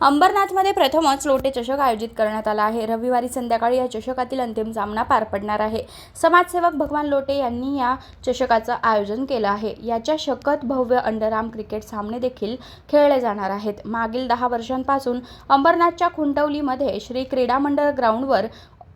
अंबरनाथमध्ये प्रथमच लोटे चषक आयोजित करण्यात आला आहे. रविवारी संध्याकाळी या चषकातील अंतिम सामना पार पडणार आहे. समाजसेवक भगवान लोटे यांनी या चषकाचं आयोजन केलं आहे. याच्या शकत भव्य अंडरआर्म क्रिकेट सामने देखील खेळले जाणार आहेत. मागील दहा वर्षांपासून अंबरनाथच्या खुंटवलीमध्ये श्री क्रीडा मंडळ ग्राउंडवर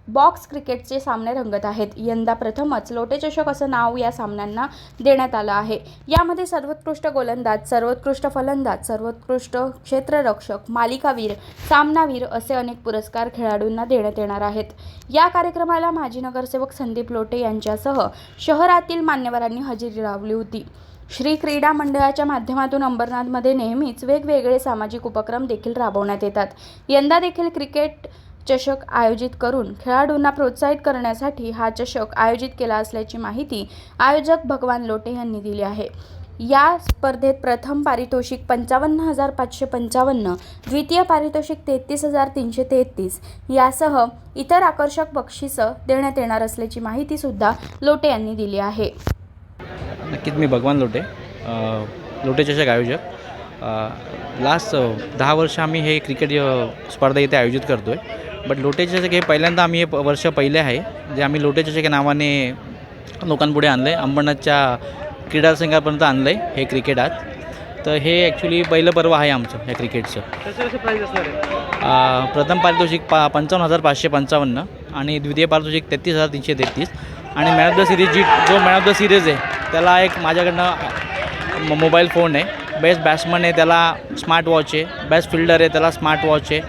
बॉक्स क्रिकेटचे सामने रंगत आहेत. यंदा प्रथमच लोटे चषक असं नाव या सामन्यांना देण्यात आलं आहे. यामध्ये सर्वोत्कृष्ट गोलंदाज सर्वोत्कृष्ट फलंदाज सर्वोत्कृष्ट क्षेत्ररक्षक मालिकावीर सामनावीर असे अनेक पुरस्कार खेळाडूंना देण्यात येणार आहेत. या कार्यक्रमाला माजी नगरसेवक संदीप लोटे यांच्यासह शहरातील मान्यवरांनी हजेरी लावली होती. श्री क्रीडा मंडळाच्या माध्यमातून अंबरनाथमध्ये नेहमीच वेगवेगळे सामाजिक उपक्रम देखील राबवण्यात येतात. यंदा देखील क्रिकेट चषक आयोजित करून खेळाडूंना प्रोत्साहित करण्यासाठी हा चषक आयोजित केला असल्याची माहिती आयोजक भगवान लोटे यांनी दिली आहे. या स्पर्धेत प्रथम पारितोषिक पंचावन्न हजार पाचशे पंचावन्न द्वितीय पारितोषिक तेहतीस हजार तीनशे तेहतीस यासह इतर आकर्षक बक्षिसं देण्यात येणार असल्याची माहितीसुद्धा लोटे यांनी दिली आहे. नक्कीच मी भगवान लोटे लोटे चषक आयोजक. लास्ट दहा वर्ष आम्ही हे क्रिकेट स्पर्धा इथे आयोजित करतो आहे बट लोटे चषक हे पहिल्यांदा आम्ही हे वर्ष पहिले आहे. जे आम्ही लोटे चषक या नावाने लोकांपुढे आणलं आहे अंबरनाथच्या क्रीडा संघापर्यंत आणलं आहे हे क्रिकेट आज. तर हे ॲक्च्युली पहिलं पर्व आहे आमचं ह्या क्रिकेटचं प्रथम पारितोषिक पा पंचावन्न हजार पाचशे पंचावन्न आणि द्वितीय पारितोषिक तेहतीस हजार तीनशे तेहतीस. आणि मॅन ऑफ द सिरीज जी जो मॅन ऑफ द सिरीज आहे त्याला एक माझ्याकडनं मोबाईल फोन आहे. बेस्ट बॅट्समन आहे त्याला स्मार्ट वॉच आहे. बेस्ट फिल्डर आहे त्याला स्मार्ट वॉच आहे.